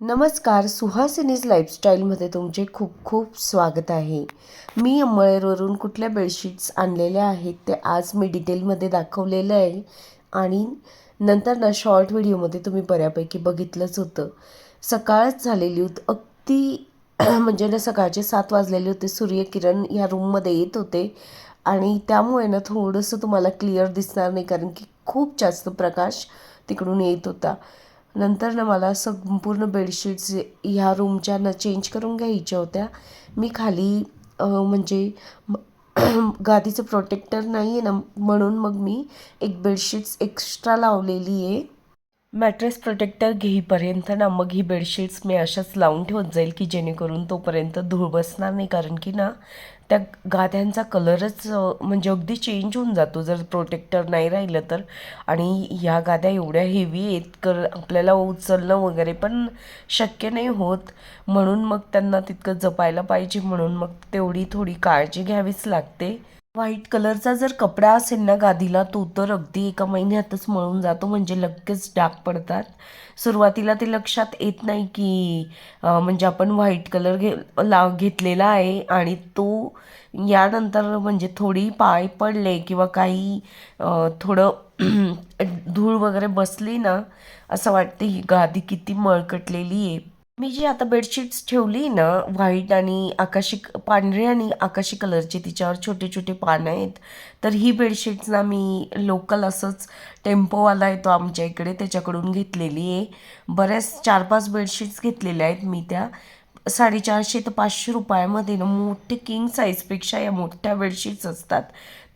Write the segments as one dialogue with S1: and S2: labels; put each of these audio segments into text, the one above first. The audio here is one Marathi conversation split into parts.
S1: नमस्कार सुहासिनीज लाईफस्टाईलमध्ये तुमचे खूप खूप स्वागत आहे. मी अंमळेरवरून कुठल्या बेडशीट्स आणलेल्या आहेत ते आज मी डिटेलमध्ये दाखवलेलं आहे आणि नंतर ना शॉर्ट व्हिडिओमध्ये तुम्ही बऱ्यापैकी बघितलंच होतं. सकाळच झालेली होती अगदी म्हणजे ना सकाळचे सात वाजलेले होते सूर्यकिरण ह्या रूममध्ये येत होते आणि त्यामुळे ना थोडंसं तुम्हाला क्लिअर दिसणार नाही कारण की खूप जास्त प्रकाश तिकडून येत होता. नंतर ना मला संपूर्ण बेडशीट्स ह्या रूमच्या ना चेंज करून घ्यायच्या होत्या. मी खाली म्हणजे गादीचं प्रोटेक्टर नाही आहे ना म्हणून मग मी एक बेडशीट्स एक्स्ट्रा लावलेली आहे. मॅट्रेस प्रोटेक्टर घेईपर्यंत ना मग ही बेडशीट्स मी अशाच लावून ठेवत जाईल की जेणेकरून तोपर्यंत धूळ बसणार नाही. कारण की ना त्या गाद्यांचा कलरच म्हणजे अगदी चेंज होऊन जातो. जर प्रोटेक्टर नाही राहिलं तर. आणि ह्या गाद्या एवढ्या हेवी आहेत कर आपल्याला उचलणं वगैरे पण शक्य नाही होत. म्हणून मग त्यांना तितकं जपायला पाहिजे म्हणून मग तेवढी थोडी काळजी घ्यावीच लागते. व्हाईट कलरचा जर कपडा असेल ना गादीला तो तर अगदी एका महिन्यातच मळून जातो म्हणजे लगेच डाग पडतात. सुरुवातीला ते लक्षात येत नाही की म्हणजे आपण व्हाईट कलर घे ला घेतलेला आहे आणि तो यानंतर म्हणजे थोडी पाय पडले किंवा काही थोडं धूळ वगैरे बसली ना असं वाटते ही गादी किती मळकटलेली आहे. मी जी आता बेडशीट्स ठेवली ना व्हाईट आणि आकाशी पांढरे आणि आकाशी कलरचे तिच्यावर छोटे छोटे पानं आहेत. तर ही बेडशीट्स ना मी लोकल असंच टेम्पोवाला येतो आमच्या इकडे त्याच्याकडून घेतलेली आहे. बऱ्याच चार पाच बेडशीट्स घेतलेल्या आहेत मी त्या. साडेचारशे ते पाचशे रुपयामध्ये ना मोठे किंग साईजपेक्षा या मोठ्या बेडशीट्स असतात.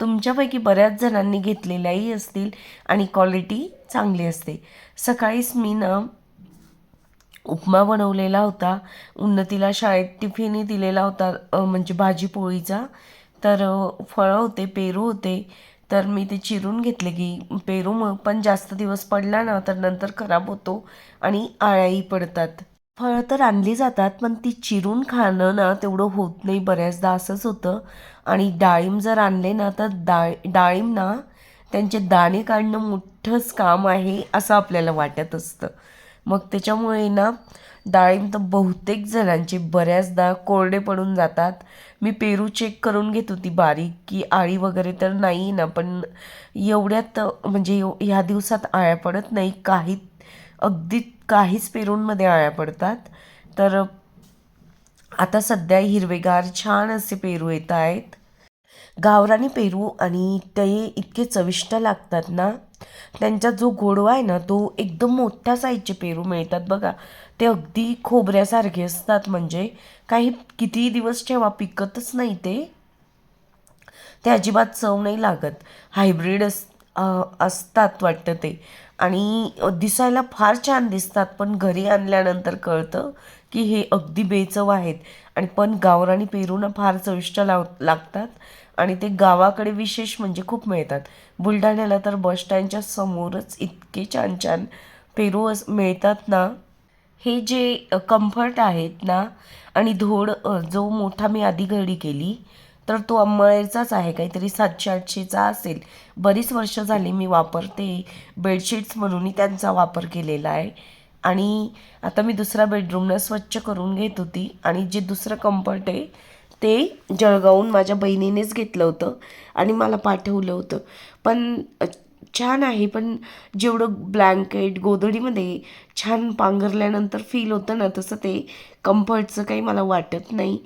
S1: तुमच्यापैकी बऱ्याच जणांनी घेतलेल्याही असतील आणि क्वालिटी चांगली असते. सकाळीच मी ना उपमा बनवलेला होता. उन्नतीला शाळेत टिफिनही दिलेला होता म्हणजे भाजी पोळीचा. तर फळं होते पेरू होते. तर मी ते चिरून घेतले की पेरू मग पण जास्त दिवस पडला ना तर नंतर खराब होतो आणि आळ्याही पडतात. फळं तर आणली जातात पण ती चिरून खाणं ना तेवढं होत नाही. बऱ्याचदा असंच होतं. आणि डाळिंब जर आणले ना तर डाळ डाळिंब ना त्यांचे दाणे काढणं मोठंच काम आहे असं आपल्याला वाटत असतं. मग त्याच्यामुळे ना डाळिंब तर बहुतेक जणांचे बऱ्याचदा कोरडे पडून जातात. मी पेरू चेक करून घेत होती बारीक की आळी वगैरे तर नाही ना पण एवढ्यात म्हणजे ह्या दिवसात आळ्या पडत नाही काही अगदी काहीच पेरूंमध्ये आळ्या पडतात. तर आता सध्या हिरवेगार छान असे पेरू येत आहेत. गावरानी पेरू आणि ते इतके चविष्ट लागतात ना त्यांचा जो गोडवा आहे ना तो एकदम मोठ्या साईजचे पेरू मिळतात बघा. ते अगदी खोबऱ्यासारखे असतात म्हणजे. काही कितीही दिवस ठेवा पिकतच नाही ते. ते अजिबात चव नाही लागत. हायब्रिड अस असतात वाटतं ते. आणि दिसायला फार छान दिसतात पण घरी आणल्यानंतर कळतं की हे अगदी बेचव आहेत. आणि पण गावराणी पेरूनं फार चविष्ट लाव लागतात. आणि ते गावाकडे विशेष म्हणजे खूप मिळतात. बुलढाण्याला तर बस स्टँडच्या समोरच इतके छान छान पेरू अस मिळतात ना. हे जे कम्फर्ट आहेत ना आणि धोड जो मोठा मी आधी घडी केली तर तो अंमळेचाच आहे. काहीतरी सातशे आठशेचा असेल. बरीच वर्ष झाली मी वापरते. बेडशीट्स म्हणूनही त्यांचा वापर केलेला आहे. आणि आता मी दुसरा बेडरूमला स्वच्छ करून घेत होती आणि जे दुसरं कम्फर्ट आहे ते जळगावून माझ्या बहिणीनेच घेतलं होतं आणि मला पाठवलं होतं. पण छान आहे पण जेवढं ब्लँकेट गोधडीमध्ये छान पांघरल्यानंतर फील होतं ना तसं ते कम्फर्टचं काही मला वाटत नाही.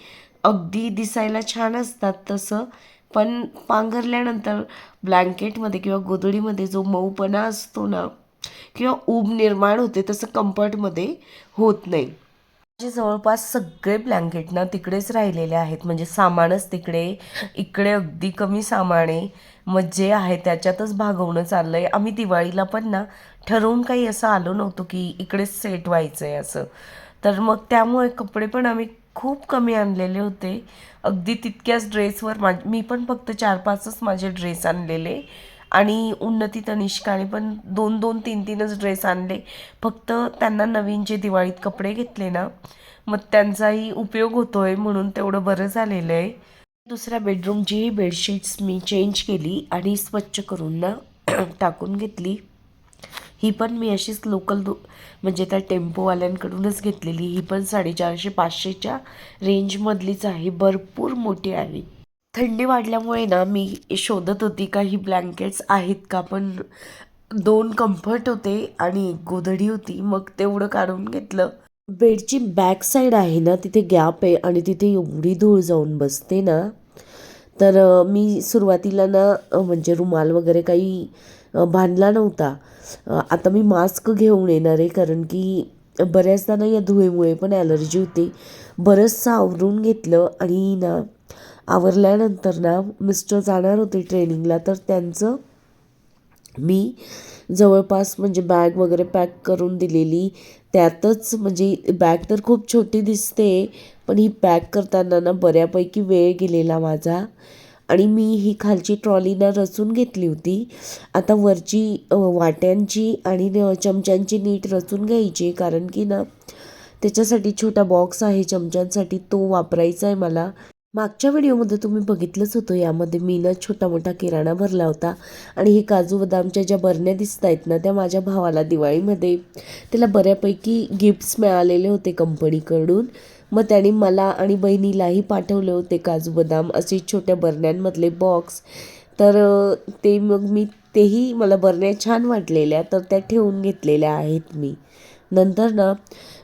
S1: अगदी दिसायला छान असतात तसं पण पांघरल्यानंतर ब्लँकेटमध्ये किंवा गोधडीमध्ये जो मऊपणा असतो ना किंवा ऊब निर्माण होते तसं कम्फर्टमध्ये होत नाही. माझे जवळपास सगळे ब्लँकेट ना तिकडेच राहिलेले आहेत. म्हणजे सामानच तिकडे इकडे अगदी कमी सामान. आहे मग जे आहे त्याच्यातच भागवणं चाललं आहे आम्ही दिवाळीला पण ना ठरवून काही असं आलो नव्हतो की इकडेच सेट व्हायचं आहे असं. तर मग त्यामुळे कपडे पण आम्ही खूप कमी आणलेले होते. अगदी तितक्याच ड्रेसवर मा मी पण फक्त चार पाचच माझे ड्रेस आणलेले. आणि उन्नती तनिष्काने पण दोन दोन तीन तीनच ड्रेस आणले. फक्त त्यांना नवीन जे दिवाळीत कपडे घेतले ना मग त्यांचाही उपयोग होतोय म्हणून तेवढं बरं झालेलं आहे. दुसऱ्या बेडरूमचीही बेडशीट्स मी चेंज केली आणि स्वच्छ करून ना टाकून घेतली. ही पण मी अशीच लोकल दु म्हणजे त्या टेम्पोवाल्यांकडूनच घेतलेली. ही पण साडेचारशे पाचशेच्या रेंजमधलीच आहे. भरपूर मोठी आहे. थंडी वाढल्यामुळे ना मी शोधत होती काही ब्लँकेट्स आहेत का पण दोन कम्फर्ट होते आणि एक गोधडी होती. मग तेवढं काढून घेतलं. बेडची बॅक साईड आहे ना तिथे गॅप आहे आणि तिथे एवढी धूळ जाऊन बसते ना. तर मी सुरुवातीला ना म्हणजे रुमाल वगैरे काही बांधला नव्हता. आता मी मास्क घेऊन येणार आहे कारण की बऱ्याचदा ना या धुळेमुळे पण ॲलर्जी होते. बरंचसं आवरून घेतलं आणि ना आवरल्यानंतर ना मिस्टर जाणार होते ट्रेनिंगला तर त्यांचं मी जवळपास म्हणजे बॅग वगैरे पॅक करून दिलेली. त्यातच म्हणजे बॅग तर खूप छोटी दिसते पण ही पॅक करताना ना बऱ्यापैकी वेळ गेलेला माझा. आणि मी ही खालची ट्रॉली ना रचून घेतली होती. आता वरची वाट्यांची आणि चमच्यांची नीट रचून घ्यायची कारण की ना त्याच्यासाठी छोटा बॉक्स आहे चमच्यांसाठी तो वापरायचा आहे मला. मागच्या व्हिडिओमध्ये तुम्ही बघितलंच होतं यामध्ये मी ना छोटा मोठा किराणा भरला होता आणि हे काजू बदामच्या ज्या बरण्या दिसत आहेत ना त्या माझ्या भावाला दिवाळीमध्ये. त्याला बऱ्यापैकी गिफ्ट्स मिळालेले होते कंपनीकडून. मग त्याने मला आणि बहिणीलाही पाठवले होते काजू बदाम असे छोट्या बरण्यांमधले बॉक्स तर ते मग मी तेही मला बरण्या छान वाटलेल्या तर त्या ठेवून घेतलेल्या आहेत मी. नंतर ना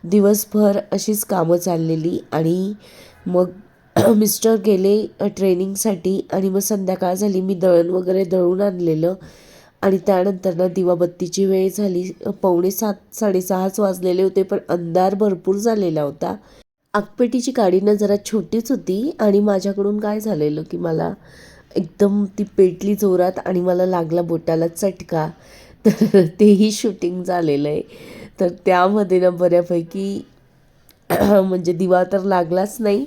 S1: दिवसभर अशीच कामं चाललेली आणि मग मिस्टर गेले ट्रेनिंगसाठी आणि मग संध्याकाळ झाली मी दळण वगैरे दळून आणलेलं. आणि त्यानंतर ना दिवाबत्तीची वेळ झाली. पावणे सात साडेसहाच वाजलेले होते पण अंधार भरपूर झालेला होता. आगपेटीची गाडी ना जरा छोटीच होती आणि माझ्याकडून काय झालेलं की मला एकदम ती पेटली जोरात आणि मला लागला बोटाला चटका. तर तेही शूटिंग झालेलं आहे. तर त्यामध्ये ना बऱ्यापैकी म्हणजे दिवा तर लागलाच नाही.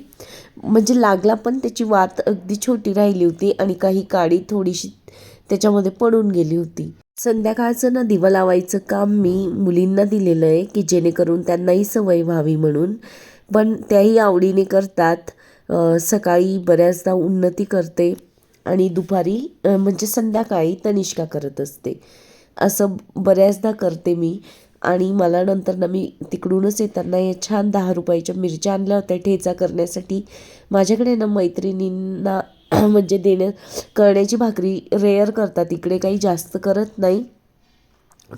S1: म्हणजे लागला पण त्याची वात अगदी छोटी राहिली होती आणि काही काडी थोडीशी त्याच्यामध्ये पडून गेली होती. संध्याकाळचं ना दिवा लावायचं काम मी मुलींना दिलेलं आहे की जेणेकरून त्यांनाही सवय व्हावी म्हणून. पण त्याही आवडीने करतात. सकाळी बऱ्याचदा उन्नती करते आणि दुपारी म्हणजे संध्याकाळी तनिष्का करत असते. असं बऱ्याचदा करते मी. आणि मला नंतर ना मी तिकडूनच येताना या छान दहा रुपयाच्या मिरच्या आणल्या होत्या ठेचा करण्यासाठी. माझ्याकडे ना मैत्रिणींना म्हणजे देण्या करण्याची भाकरी रेअर करतात इकडे काही जास्त करत नाही.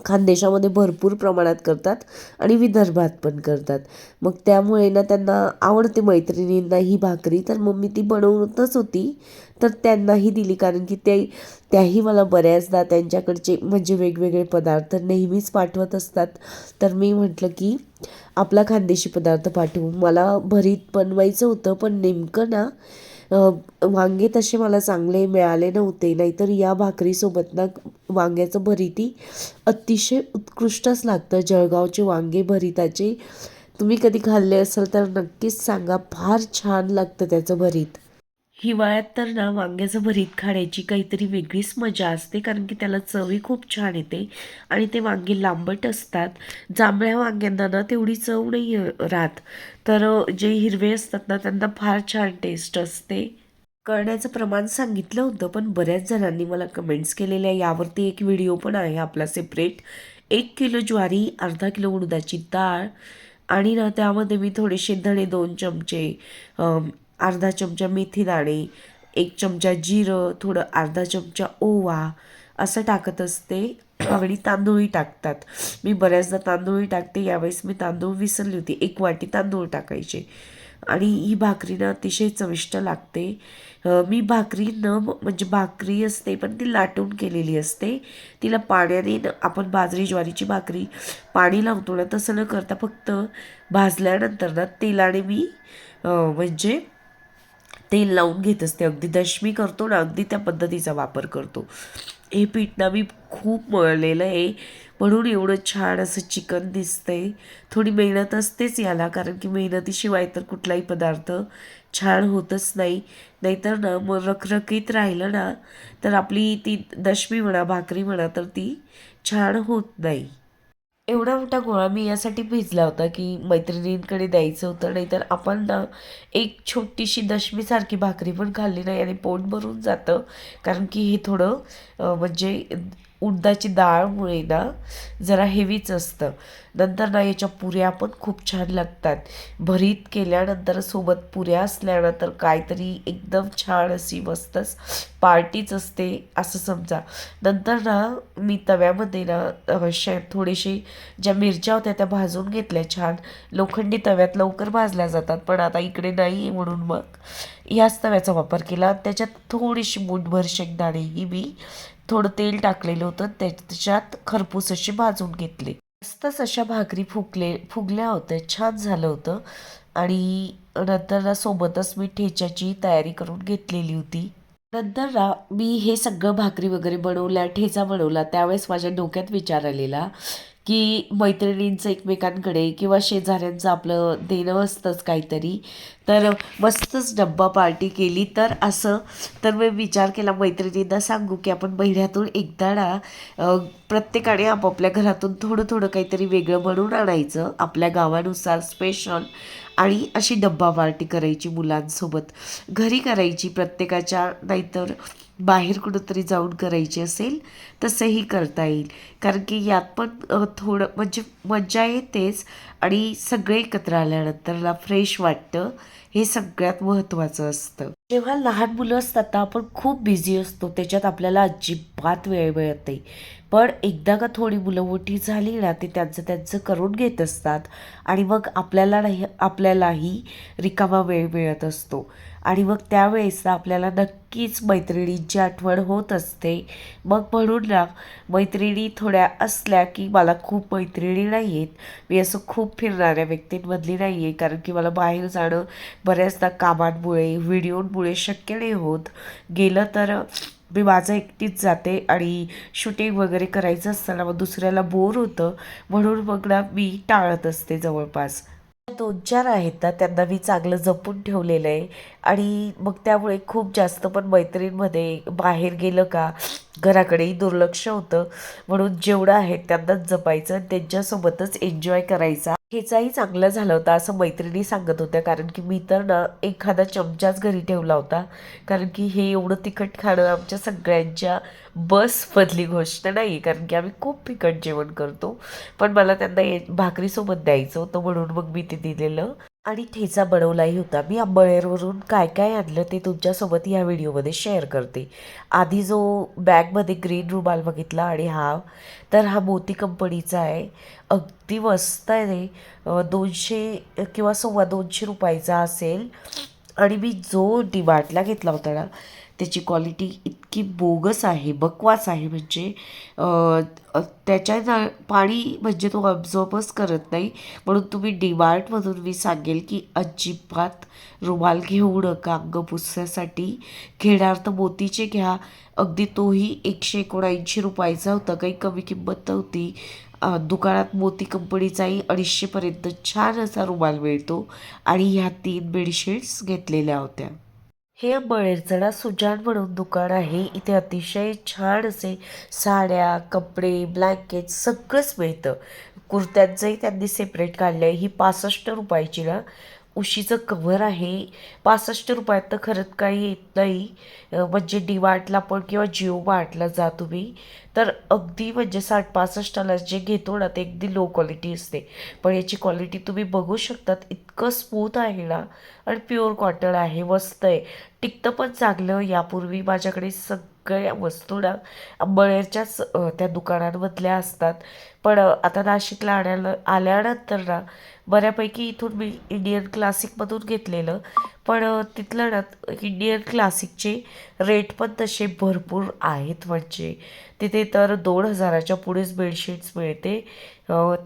S1: खानदेशामध्ये भरपूर प्रमाणात करतात आणि विदर्भात पण करतात. मग त्यामुळे ना त्यांना आवडते मैत्रिणींना ही भाकरी तर मग मी ती बनवतच होती. तर त्यांनाही दिली कारण की ते त्याही मला बऱ्याचदा त्यांच्याकडचे म्हणजे वेगवेगळे पदार्थ नेहमीच पाठवत असतात. तर मी म्हटलं की आपला खानदेशी पदार्थ पाठवू. मला भरीत बनवायचं होतं पण नेमकं ना वांगे तसे मला चांगले मिळाले नव्हते. नाहीतर या भाकरीसोबत ना वांग्याचं भरीतही अतिशय उत्कृष्टच लागतं. जळगावचे वांगे भरीताचे तुम्ही कधी खाल्ले असाल तर नक्कीच सांगा. फार छान लागतं त्याचं भरीत. हिवाळ्यात तर ना वांग्याचं भरीत खाण्याची काहीतरी वेगळीच मजा असते कारण की त्याला चवही खूप छान येते आणि ते वांगे लांबट असतात. जांभळ्या वांग्यांना ना तेवढी चव नाही राहत. तर जे हिरवे असतात ना त्यांना फार छान टेस्ट असते. करण्याचं प्रमाण सांगितलं होतं पण बऱ्याच जणांनी मला कमेंट्स केलेल्या यावरती एक व्हिडिओ पण आहे आपला सेपरेट एक किलो ज्वारी अर्धा किलो उडदाची डाळ आणि ना त्यामध्ये मी थोडेसे धणे दोन चमचे अर्धा चमचा मेथी दाणे एक चमचा जिरं थोडं अर्धा चमचा ओवा असं टाकत असते. आणि तांदूळही टाकतात. मी बऱ्याचदा तांदूळही टाकते. यावेळेस मी तांदूळ विसरली होती. एक वाटी तांदूळ टाकायचे. आणि ही भाकरी ना अतिशय चविष्ट लागते. मी भाकरी न म्हणजे भाकरी असते पण ती लाटून केलेली असते. तिला पाण्याने आपण बाजरी ज्वारीची भाकरी पाणी लावतो ना तसं न करता फक्त भाजल्यानंतर ना तेलाने मी म्हणजे तेल लावून घेत असते अगदी दशमी करतो ना अगदी त्या पद्धतीचा वापर करतो. हे पीठ ना मी खूप मळलेलं आहे. म्हणून एवढं छान असं चिकन दिसतंय. थोडी मेहनत असतेच याला कारण की मेहनतीशिवाय तर कुठलाही पदार्थ छान होतच नाही. नाहीतर ना मग रखरखीत राहिलं ना तर आपली ती दशमी म्हणा भाकरी म्हणा तर ती छान होत नाही. एवढा मोठा गोळा मी यासाठी भिजला होता की मैत्रिणींकडे द्यायचं होतं नाहीतर आपण ना एक छोटीशी दशमीसारखी भाकरी पण खाल्ली नाही आणि पोट भरून जातं. कारण की हे थोडं म्हणजे उडदाची डाळमुळे ना जरा हेवीच असतं. नंतर ना याच्या पुऱ्या पण खूप छान लागतात. भरीत केल्यानंतर सोबत पुऱ्या असल्यानंतर काहीतरी एकदम छान अशी मस्तच पार्टीच असते असं समजा. नंतर ना मी तव्यामध्ये ना शे थोडेसे ज्या मिरच्या होत्या त्या भाजून घेतल्या छान. लोखंडी तव्यात लवकर भाजल्या जातात पण आता इकडे नाही आहे म्हणून मग याच तव्याचा वापर केला. त्याच्यात थोडीशी मूठभर शेंगदाणे ही मी थोडं तेल टाकलेलं होतं त्याच्यात खरपूस अशी भाजून घेतले. मस्तच अशा भाकरी फुगले फुगल्या होत्या छान झालं होतं. आणि नंतर सोबतच मी ठेच्याची तयारी करून घेतलेली होती. नंतर ना मी हे सगळं भाकरी वगैरे बनवल्या ठेचा बनवला त्यावेळेस माझ्या डोक्यात विचार आलेला की मैत्रिणींचं एकमेकांकडे किंवा शेजाऱ्यांचं आपलं देणं असतंच काहीतरी. तर मस्तच डब्बा पार्टी केली. तर असं तर मी विचार केला मैत्रिणींना सांगू की आपण महिन्यातून एकदा ना प्रत्येकाने आपापल्या घरातून थोडं थोडं काहीतरी वेगळं बनवून आणायचं आपल्या गावानुसार स्पेशल आणि अशी डब्बा पार्टी करायची मुलांसोबत. घरी करायची प्रत्येकाच्या नाहीतर बाहेर कुठंतरी जाऊन करायची असेल तसंही करता येईल. कारण की यात पण थोडं म्हणजे मज्जा येतेच आणि सगळे एकत्र आल्यानंतरला फ्रेश वाटतं हे सगळ्यात महत्त्वाचं असतं. जेव्हा लहान मुलं असतात ना आपण खूप बिझी असतो त्याच्यात आपल्याला अजिबात वेळ मिळत नाही. पण एकदा का थोडी मुलं मोठी झाली ना ते त्यांचं त्यांचं करून घेत असतात आणि मग आपल्याला नाही आपल्यालाही रिकामा वेळ मिळत असतो. आणि मग त्यावेळेस आपल्याला नक्कीच मैत्रिणींची आठवण होत असते. मग म्हणून ना मैत्रिणी थोड्या असल्या की मला खूप मैत्रिणी नाही आहेत मी असं खूप फिरणाऱ्या व्यक्तींमधली नाही आहे कारण की मला बाहेर जाणं बऱ्याचदा कामांमुळे व्हिडिओमुळे शक्य नाही होत. गेलं तर मी माझं एकटीच जाते आणि शूटिंग वगैरे करायचं असताना मग दुसऱ्याला बोर होतं. म्हणून मग ना मी टाळत असते जवळपास. दोन चार आहेत ना त्यांना मी चांगलं जपून ठेवलेलं आहे. आणि मग त्यामुळे खूप जास्त पण मैत्रीणमध्ये बाहेर गेलं का घराकडेही दुर्लक्ष होतं. म्हणून जेवढं आहे त्यांनाच जपायचं आणि त्यांच्यासोबतच एन्जॉय करायचा. हेचाही चांगलं झालं होतं असं मैत्रिणी सांगत होत्या. कारण की मी तर ना एखादा चमचाच घरी ठेवला होता. कारण की हे एवढं तिखट खाणं आमच्या सगळ्यांच्या बसमधली गोष्ट नाही कारण की आम्ही खूप तिखट जेवण करतो. पण मला त्यांना ये भाकरीसोबत द्यायचं होतं म्हणून मग मी ते दिलेलं. आणि ठेचा बनवलाही होता. मी अंबळेरवरून काय काय आणलं ते तुमच्यासोबत या व्हिडिओमध्ये शेअर करते. आधी जो बॅगमध्ये ग्रीन रुमाल बघितला आणि हा तर हा मोती कंपनीचा आहे. अगदी मस्त आहे रे दोनशे किंवा सव्वा दोनशे रुपयाचा असेल. आणि मी जो डिमार्टला घेतला होता ना त्याची क्वालिटी इतकी बोगस आहे बकवास आहे म्हणजे त्याच्या पाणी म्हणजे तो अब्झॉर्बच करत नाही. म्हणून तुम्ही डिमार्टमधून मी सांगेल की अजिबात रुमाल घेऊ नका अंग पुसण्यासाठी. घेणार तर मोतीचे घ्या. अगदी तोही एकशे एकोणऐंशी रुपयाचा होता काही कमी किंमत नव्हती. दुकानात मोती कंपनीचाही अडीचशेपर्यंत छान असा रुमाल मिळतो. आणि ह्या तीन बेडशीट्स घेतलेल्या होत्या. हे बळेरचं सुजान म्हणून दुकान आहे. इथे अतिशय छान असे साड्या कपडे ब्लँकेट सगळंच मिळतं. कुर्त्यांचंही त्यांनी सेपरेट काढलं आहे ही पासष्ट रुपयाची ना. उशीचं कव्हर आहे. पासष्ट रुपयात तर खरंच काही येत नाही. म्हणजे डी मार्टला पण किंवा जिओ मार्टला जा तुम्ही. तर अगदी म्हणजे साठ पासष्टाला जे घेतो ना ते अगदी लो क्वालिटी असते. पण याची क्वालिटी तुम्ही बघू शकतात. इतकं स्मूथ आहे ना. आणि प्युअर कॉटन आहे. मस्त आहे. टिकतं पण चांगलं. यापूर्वी माझ्याकडे सग सगळ्या वस्तू ना अंबळनेरच्याच त्या दुकानांमधल्या असतात. पण आता नाशिकला आणायला आल्यानंतर ना बऱ्यापैकी इथून मी इंडियन क्लासिकमधून घेतलेलं. पण तिथलं ना इंडियन क्लासिकचे रेट पण तसे भरपूर आहेत म्हणजे. तिथे तर दोन हजाराच्या पुढेच बेडशीट्स मिळते.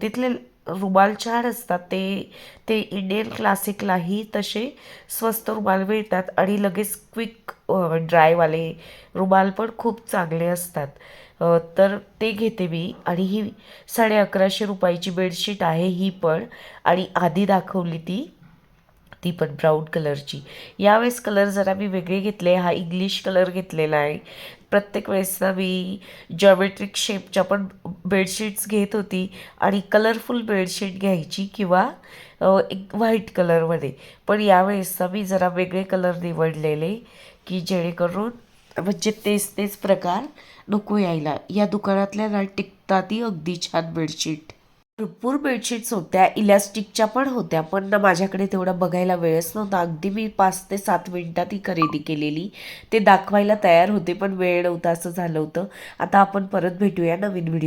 S1: तिथले रुमाल छान असतात. ते ते इंडियन क्लासिकलाही तसे स्वस्त रुमाल मिळतात आणि लगेच क्विक ड्रायवाले रुमाल पण खूप चांगले असतात. तर ते घेते मी आणि ही साडे अकराशे रुपयाची बेडशीट आहे ही पण आणि आधी दाखवली ती. ती पण ब्राऊन कलरची. यावेळेस कलर जरा मी वेगळे घेतले हा इंग्लिश कलर घेतलेला आहे. प्रत्येक वेळेस ना मी जॉमेट्रिक शेपच्या पण बेडशीट्स घेत होती आणि कलरफुल बेडशीट घ्यायची किंवा एक व्हाईट कलरमध्ये पण यावेळेस ना मी जरा वेगळे कलर निवडलेले की जेणेकरून म्हणजे तेच तेच प्रकार नको यायला. या दुकानातल्या ना टिकतातही अगदी छान बेडशीट भरपूर बेडशीट्स होत्या इलॅस्टिकच्या पण होत्या पण ना माझ्याकडे तेवढा बघायला वेळच नव्हता. अगदी मी पाच ते सात मिनटात ही खरेदी केलेली. ते दाखवायला तयार होते पण वेळ नव्हता असं झालं होतं. आता आपण परत भेटूया नवीन व्हिडिओ